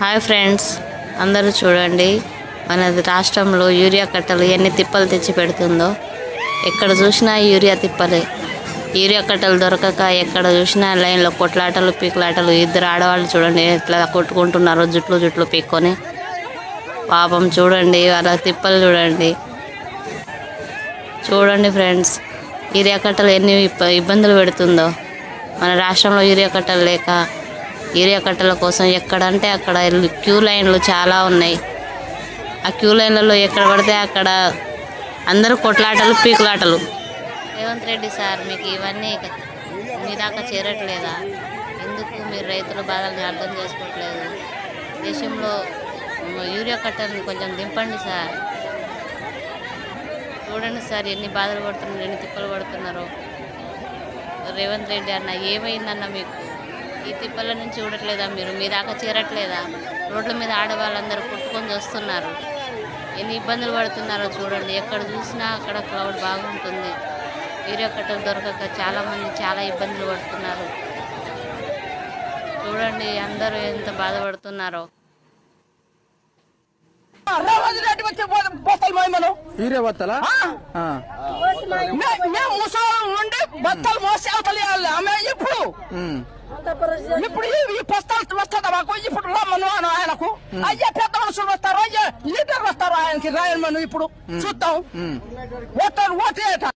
Hi friends అందరూ చూడండి. మన రాష్ట్రంలో యూరియా కట్టలు ఎన్ని తిప్పలు తెచ్చి పెడుతుందో ఎక్కడ చూసినా యూరియా తిప్పలే. యూరియా కట్టలు దొరకక ఎక్కడ చూసినా లైన్లో కొట్లాటలు పీకులాటలు ఇద్దరు ఆడవాళ్ళు చూడండి ఎట్లా కొట్టుకుంటున్నారో జుట్లు జుట్లు పీక్కొని. పాపం చూడండి వాళ్ళ తిప్పలు చూడండి. చూడండి ఫ్రెండ్స్ యూరియా కట్టలు ఎన్ని ఇబ్బందులు పెడుతుందో. మన రాష్ట్రంలో యూరియా కట్టలు లేక యూరియా కట్టల కోసం ఎక్కడంటే అక్కడ క్యూ లైన్లు చాలా ఉన్నాయి. ఆ క్యూ లైన్లలో ఎక్కడ పడితే అక్కడ అందరూ కొట్లాటలు పీకులాటలు. రేవంత్ రెడ్డి సార్ మీకు ఇవన్నీ మీ దాకా చేరట్లేదా? ఎందుకు మీరు రైతుల బాధల్ని అర్థం చేసుకోవట్లేదు? దేశంలో యూరియా కట్టలను కొంచెం దింపండి సార్. చూడండి సార్ ఎన్ని బాధలు పడుతున్నారు ఎన్ని తిప్పలు పడుతున్నారు. రేవంత్ రెడ్డి అన్న ఏమైందన్న మీకు? ఈ తిప్పల నుంచి చూడట్లేదా మీరు? మీ దాకా చేరట్లేదా? రోడ్ల మీద ఆడవాళ్ళందరూ కొట్టుకొని వస్తున్నారు ఎన్ని ఇబ్బందులు పడుతున్నారో చూడండి. ఎక్కడ చూసినా అక్కడ క్లౌడ్ బాగుంటుంది. వీడియో కట్టలు దొరకక చాలామంది చాలా ఇబ్బందులు పడుతున్నారు. చూడండి అందరూ ఎంత బాధపడుతున్నారో. హీరే వత్తలా ఆ? మే- మేము ముసలి నుండి బత్తలు మోసి అవతలి ఆమె ఇప్పుడు ఇప్పుడు ఈ- బస్తాలు వస్తుందా మాకు. ఇప్పుడు రమ్మను అను ఆయనకు. అయ్యే పెద్ద మనుషులు వస్తారు. అయ్యే లీడర్ వస్తారు ఆయనకి రాయమను ఇప్పుడు. చూద్దాం. ఓటర్ ఓటేట